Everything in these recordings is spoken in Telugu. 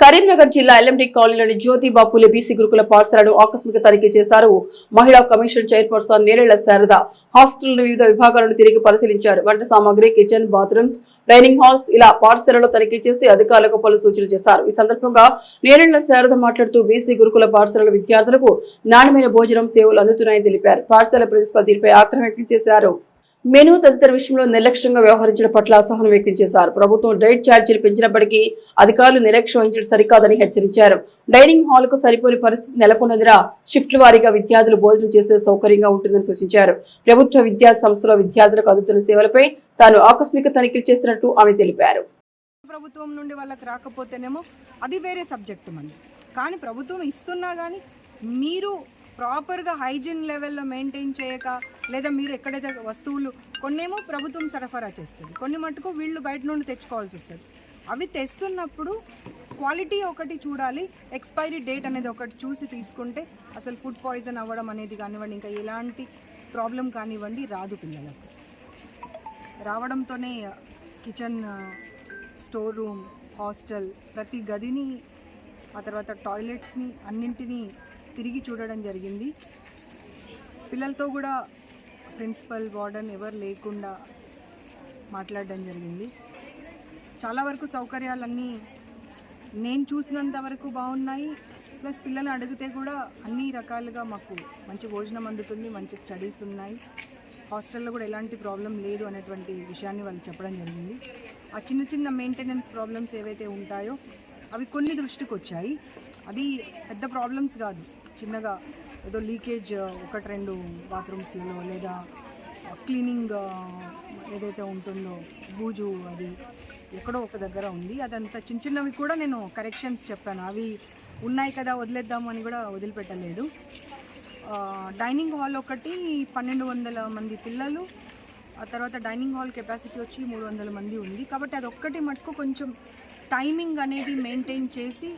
కరీంనగర్ జిల్లా ఎల్ఎండి కాలనీలోని జ్యోతిబాపులే బీసీ గురుకుల పాఠశాలను ఆకస్మిక తనిఖీ చేశారు. మహిళా commission chairperson Nerella Sharada hostel వివిధ విభాగాలను తిరిగి పరిశీలించారు. వంట సామాగ్రి కిచెన్ బాత్రూమ్స్ డైనింగ్ హాల్స్ ఇలా పాఠశాలలో తనిఖీ చేసి అధికారులకు పలు సూచనలు చేశారు. ఈ సందర్భంగా నేరేళ్ళ శారద మాట్లాడుతూ బీసీ గురుకుల పాఠశాలల విద్యార్థులకు నాణ్యమైన భోజనం సేవలు అందుతున్నాయని తెలిపారు. పాఠశాల ప్రిన్సిపల్ దీనిపై ఆగ్రహం వ్యక్తం చేశారు. మెను తదితర విషయంలో నిర్లక్ష్యంగా వ్యవహరించడం పట్ల అసహనం వ్యక్తం చేశారు. ప్రభుత్వం డైట్ ఛార్జీలు పెంచినప్పటికీ అధికారులు నిర్లక్ష్యం వహించడం సరికాదని హెచ్చరించారు. డైనింగ్ హాల్కు సరిపోని పరిస్థితి నెలకొన్నందున షిఫ్ట్ల వారీగా విద్యార్థులు భోజనం చేస్తే సౌకర్యంగా ఉంటుందని సూచించారు. ప్రభుత్వ విద్యా సంస్థలో విద్యార్థులకు అందుతున్న సేవలపై తాను ఆకస్మిక తనిఖీలు చేస్తున్నట్టు ఆమె తెలిపారు. ప్రభుత్వం నుండి వాళ్ళకి రాకపోతేనేమో అది వేరే సబ్జెక్టు మంది కానీ ప్రభుత్వం ఇస్తున్నా కానీ మీరు ప్రాపర్గా హైజీన్ లెవెల్లో మెయింటైన్ చేయక లేదా మీరు ఎక్కడైతే వస్తువులు కొన్నేమో ప్రభుత్వం సరఫరా చేస్తుంది. కొన్ని మటుకు వీళ్ళు బయట నుండి తెచ్చుకోవాల్సి వస్తుంది. అవి తెస్తున్నప్పుడు క్వాలిటీ ఒకటి చూడాలి ఎక్స్పైరీ డేట్ అనేది ఒకటి చూసి తీసుకుంటే అసలు ఫుడ్ పాయిజన్ అవ్వడం అనేది కానివ్వండి ఇంకా ఎలాంటి ప్రాబ్లం కానివ్వండి రాదు పిల్లలకు. రావడంతోనే కిచెన్ స్టోర్ రూమ్ హాస్టల్ ప్రతి గదిని ఆ తర్వాత టాయిలెట్స్ని అన్నింటినీ తిరిగి చూడడం జరిగింది. పిల్లలతో కూడా ప్రిన్సిపల్ వార్డెన్ ఎవరు లేకుండా మాట్లాడడం జరిగింది. చాలా వరకు సౌకర్యాలన్నీ నేను చూసినంత వరకు బాగున్నాయి. ప్లస్ పిల్లలు అడిగితే కూడా అన్ని రకాలుగా మాకు మంచి భోజనం అందుతుంది మంచి స్టడీస్ ఉన్నాయి. హాస్టల్లో కూడా ఎలాంటి ప్రాబ్లం లేదు అనేటువంటి విషయాన్ని వాళ్ళు చెప్పడం జరిగింది. ఆ చిన్న చిన్న మెయింటెనెన్స్ ప్రాబ్లమ్స్ ఏవైతే ఉంటాయో అవి కొన్ని దృష్టికి వచ్చాయి అది పెద్ద ప్రాబ్లమ్స్ కాదు. చిన్నగా ఏదో లీకేజ్ ఒకటి రెండు బాత్రూమ్స్లలో లేదా క్లీనింగ్ ఏదైతే ఉంటుందో బూజు అది ఎక్కడో ఒక దగ్గర ఉంది. అదంతా చిన్న చిన్నవి కూడా నేను కరెక్షన్స్ చెప్పాను. అవి ఉన్నాయి కదా వదిలేద్దామని కూడా వదిలిపెట్టలేదు. డైనింగ్ హాల్ ఒకటి పన్నెండు వందల మంది పిల్లలు ఆ తర్వాత డైనింగ్ హాల్ కెపాసిటీ వచ్చి మూడు వందల మంది ఉంది. కాబట్టి అది ఒక్కటి మటుకు కొంచెం టైమింగ్ అనేది మెయింటైన్ చేసి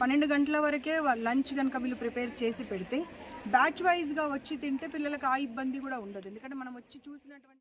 పన్నెండు గంటల వరకే లంచ్ కనుక వీళ్ళు ప్రిపేర్ చేసి పెడితే బ్యాచ్ వైజ్గా వచ్చి తింటే పిల్లలకు ఆ ఇబ్బంది కూడా ఉండదు. ఎందుకంటే మనం వచ్చి చూసినటువంటి